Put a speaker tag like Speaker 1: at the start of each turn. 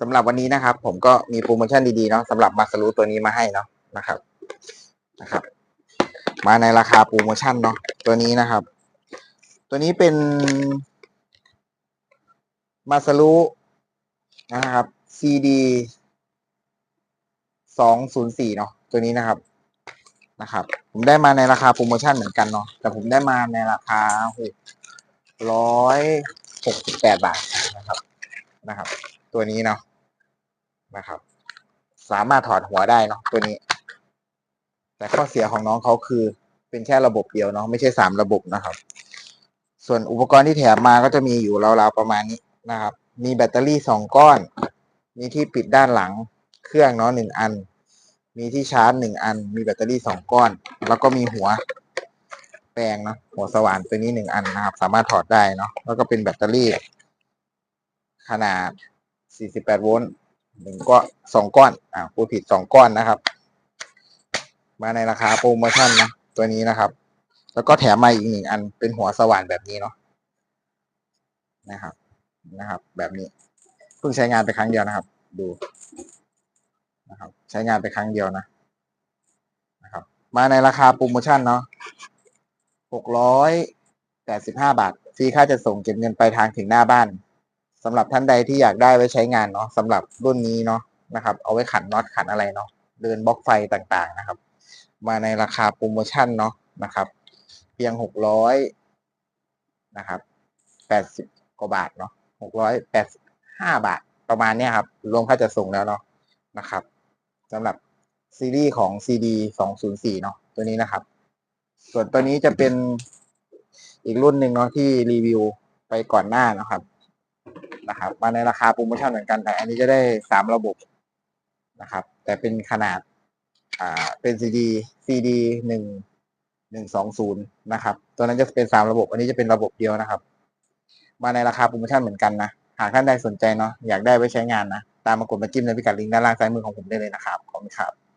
Speaker 1: สำหรับวันนี้นะครับ ผมก็มีโปรโมชั่นดีๆเนาะสำหรับมาสรูตัวนี้มาให้เนาะนะครับนะครับ มาในราคาโปรโมชั่นเนาะตัวนี้นะครับ ตัวนี้เป็นมาสรูนะครับ CD สองศูนย์สี่เนาะตัวนี้นะครับนะครับ ผมได้มาในราคาโปรโมชั่นเหมือนกันเนาะแต่ผมได้มาในราคาหกร้อยหกสิบแปดบาทนะครับนะครับ ตัวนี้เนาะ นะครับ สามารถถอดหัวได้เนาะตัวนี้ แต่ข้อเสียของน้องเขาคือ เป็นแค่ระบบเดียวเนาะไม่ใช่สามระบบนะครับ ส่วนอุปกรณ์ที่แถมมาก็จะมีอยู่ราวๆประมาณนี้นะครับ มีแบตเตอรี่สองก้อน มีที่ปิดด้านหลังเครื่องเนาะหนึ่งอัน มีที่ชาร์จหนึ่งอัน มีแบตเตอรี่สองก้อน แล้วก็มีหัวแปลงเนาะหัวสว่านตัวนี้หนึ่งอันนะครับ สามารถถอดได้เนาะแล้วก็เป็นแบตเตอรี่ขนาด 48 โวลต์ หนึ่งก้อนสองก้อน อ่าพูดผิดสองก้อนนะครับ มาในราคาโปรโมชั่นนะตัวนี้นะครับ แล้วก็แถมมาอีกหนึ่งอันเป็นหัวสว่านแบบนี้เนาะนะครับ นะครับ แบบนี้เพิ่งใช้งานไปครั้งเดียวนะครับ ดูนะครับ ใช้งานไปครั้งเดียวนะนะครับ มาในราคาโปรโมชั่นเนาะหกร้อยแปดสิบห้าบาทฟรีค่าจะส่งเก็บเงินไปทางถึงหน้าบ้าน สำหรับท่านใดที่อยากได้ไว้ใช้งานเนาะสำหรับรุ่นนี้เนาะนะครับ เอาไว้ขันน็อตขันอะไรเนาะเดินบล็อกไฟต่างๆนะครับ มาในราคาโปรโมชั่นเนาะนะครับ เพียงหกร้อยนะครับแปดสิบกว่าบาทเนาะหกร้อยแปดห้าบาทประมาณเนี้ยครับ รวมค่าจัดส่งแล้วเนาะนะครับสำหรับซีรีส์ของ CD สองศูนย์สี่เนาะตัวนี้นะครับ ส่วนตัวนี้จะเป็นอีกรุ่นหนึ่งเนาะที่รีวิวไปก่อนหน้านะครับ นะครับ มาในราคาโปรโมชั่นเหมือนกันแต่อันนี้จะได้สามระบบนะครับ แต่เป็นขนาดอ่าเป็น CD CD หนึ่งหนึ่งสองศูนย์นะครับ ตัวนั้นจะเป็นสามระบบ อันนี้จะเป็นระบบเดียวนะครับ มาในราคาโปรโมชั่นเหมือนกันนะ หากท่านใดสนใจเนาะอยากได้ไว้ใช้งานนะ ตามมากดมาจิ้มในพิกัดลิงก์ด้านล่างซ้ายมือของผมได้เลยนะครับ ขอบคุณครับ